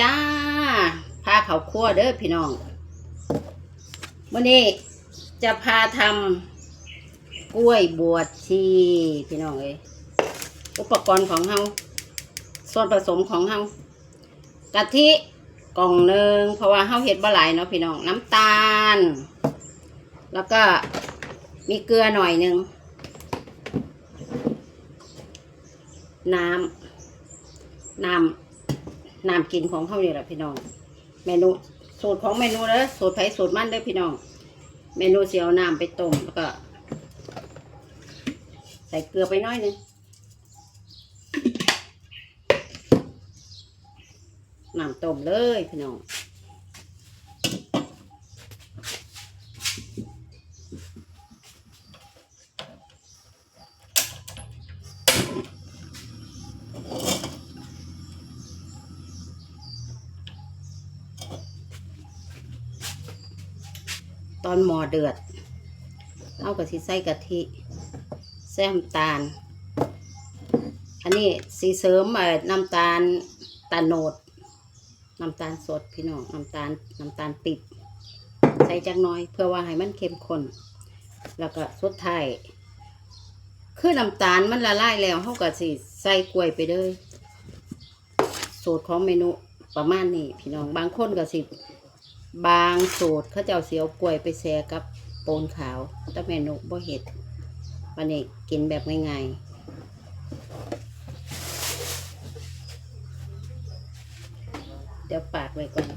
จ้าพาเขาคั่วเด้อพี่น้องวันนี้จะพาทำกล้วยบวชชีพี่น้องเอ้ยอุปกรณ์ของเฮาส่วนผสมของเฮากะทิกล่องหนึ่งเพราะว่าเฮาเห็ดบ่หลายเนาะพี่น้องน้ำตาล แล้วก็มีเกลือหน่อยหนึ่งน้ำน้ำ น้ำกินของเขาเนี่ยแหละพี่น้องเมนูสูตรของเมนูเด้อสูตรไผ่สูตรมันเด้อพี่น้อง เมนูเสียวน้ำไปต้มแล้วก็ ใส่เกลือไปน้อยหนึงน้ำต้มเลยพี่น้อง ตอนหมอเดือดเอากะทิใส่กะทิแซมตาล อันนี้สีเสริมน้ำตาลตาโนดน้ำตาลสดพี่น้องน้ำตาลน้ำตาลปิบใส่จักน้อย เพื่อว่าให้มันเข้มข้นแล้วก็สุดท้ายคือน้ำตาลมันละลายแล้วเขาก็สิใส่กล้วยไปเลยสูตรของเมนูประมาณนี้พี่น้องบางคนก็สิ บางสูตรเขาจะเอาเสียวกล้วยไปแช่กับโปนขาวแต่เมนูบ่เห็ดวันนี้กินแบบง่ายๆ เดี๋ยวปากไว้ก่อน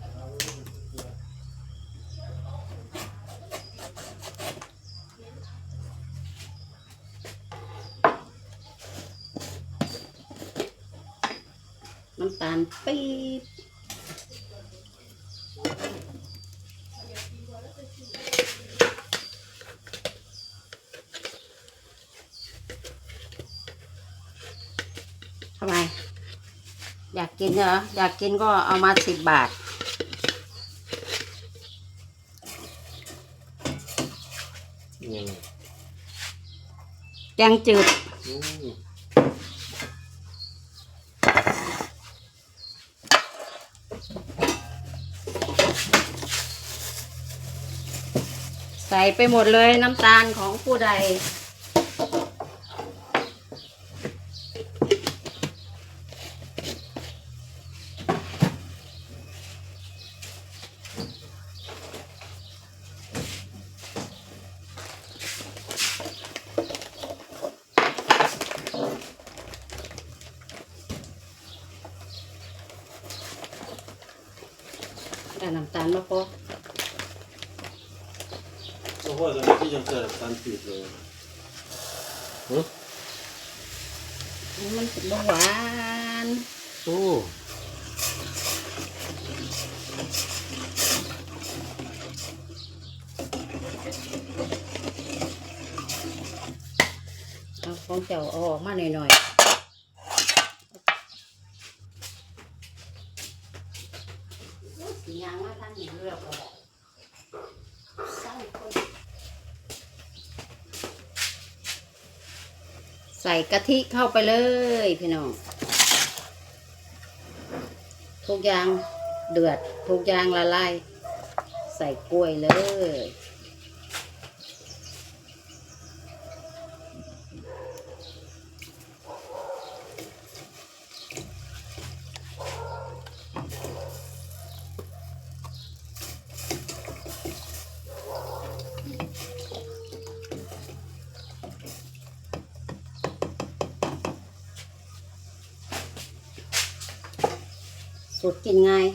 น้ำตาลปี๊บ ทำไม อยากกินเหรออยากกินก็เอามาสิบบาท ยังไงแกงจืด อืมใส่ไปหมดเลยน้ำตาลของผู้ใดาลมาพอโอ้โหตอนนี้ที่ยังเจอการปิดเลยฮะมันเป็นเบาหวานโอ้เอาของเจ้าเอาออกมาหน่อยๆ สียางมาทางนี้เลือกออกใส่คนใส่กะทิเข้าไปเลยพี่น้องทุกอย่างเดือดทุกอย่างละลายใส่กล้วยเลย สูตรกินง่าย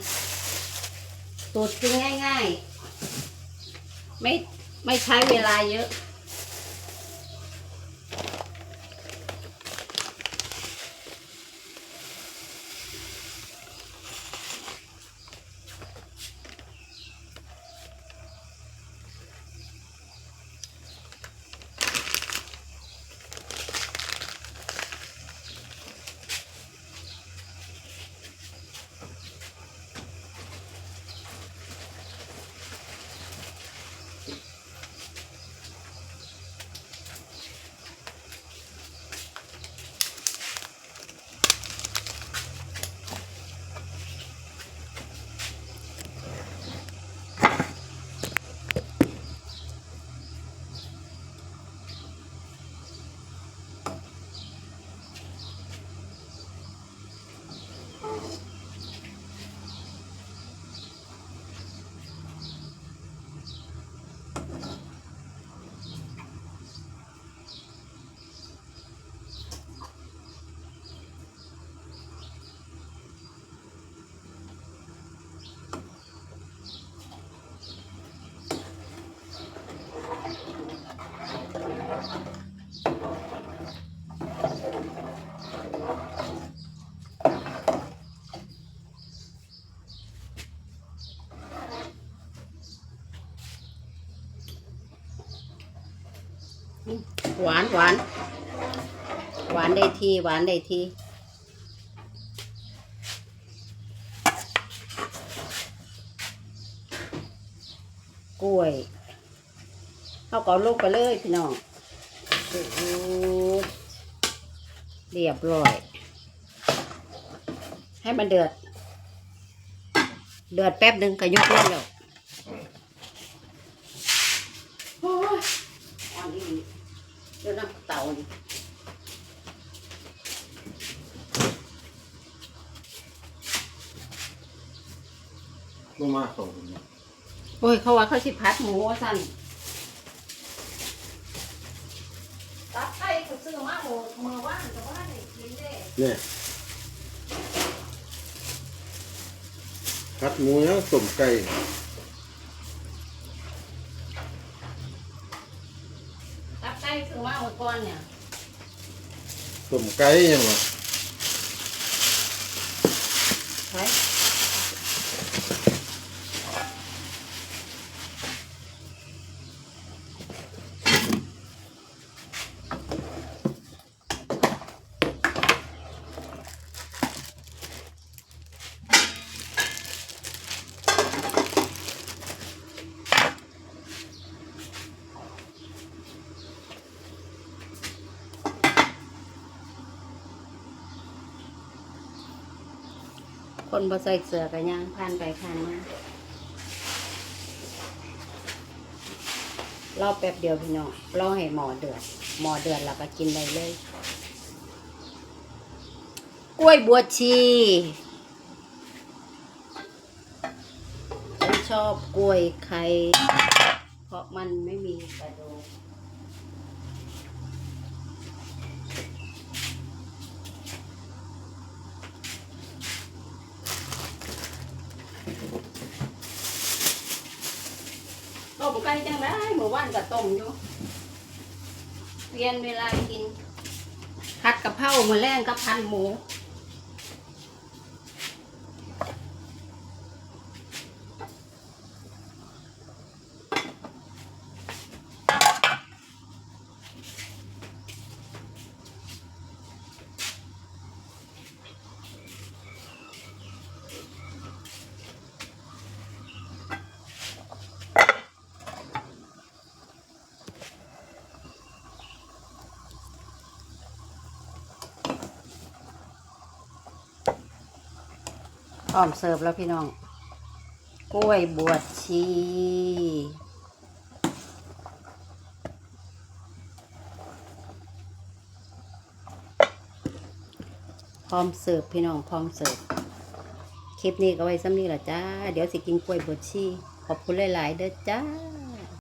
สูตรกินง่าย ๆ ไม่ไม่ใช้เวลาเยอะ หวานหวานหวานได้ทีหวานได้ทีกล้วยเอากาลูกไปเลยพี่น้องเรียบร้อย ให้มันเดือด เดือดแป๊บหนึ่งก็ยกเล่นแล้วโอ้ยอ่อนอี ดี๋ยวน้ำเตานี่ลงมาส่งโอ้ย เขาว่าเขาสิพัดหมูว่าสั่นตับไก่เขาซื้อมาหมูมือว่านแต่ว่าได้กินเด้ เนี่ยคัดหมูยังต้มไก่ ตับไก่ซื้อมาหมดก่อนเนี่ยต้มไก่ยังวะไป คนบ่ใส่เสื้อกันยังผ่านไปผ่านมารอแป๊บเดียวพี่น้องรอให้หมอเดือด หมอเดือดแล้วก็กินได้เลย กล้วยบัวชีฉันชอบกล้วยไข่เพราะมันไม่มีกระดูก ต้มไก่จังได้เมื่อวานก็ต้มอยู่เรียนเวลากินผัดกะเพราหมือแรงกับพันหมู พร้อมเสิร์ฟแล้วพี่น้อง กล้วยบวชชี พร้อมเสิร์ฟพี่น้องพร้อมเสิร์ฟคลิปนี้ก็ไว้ซ้ำนี้ละจ้า เดี๋ยวสิกินกล้วยบวชชี ขอบคุณหลาย ๆ เด้อจ้า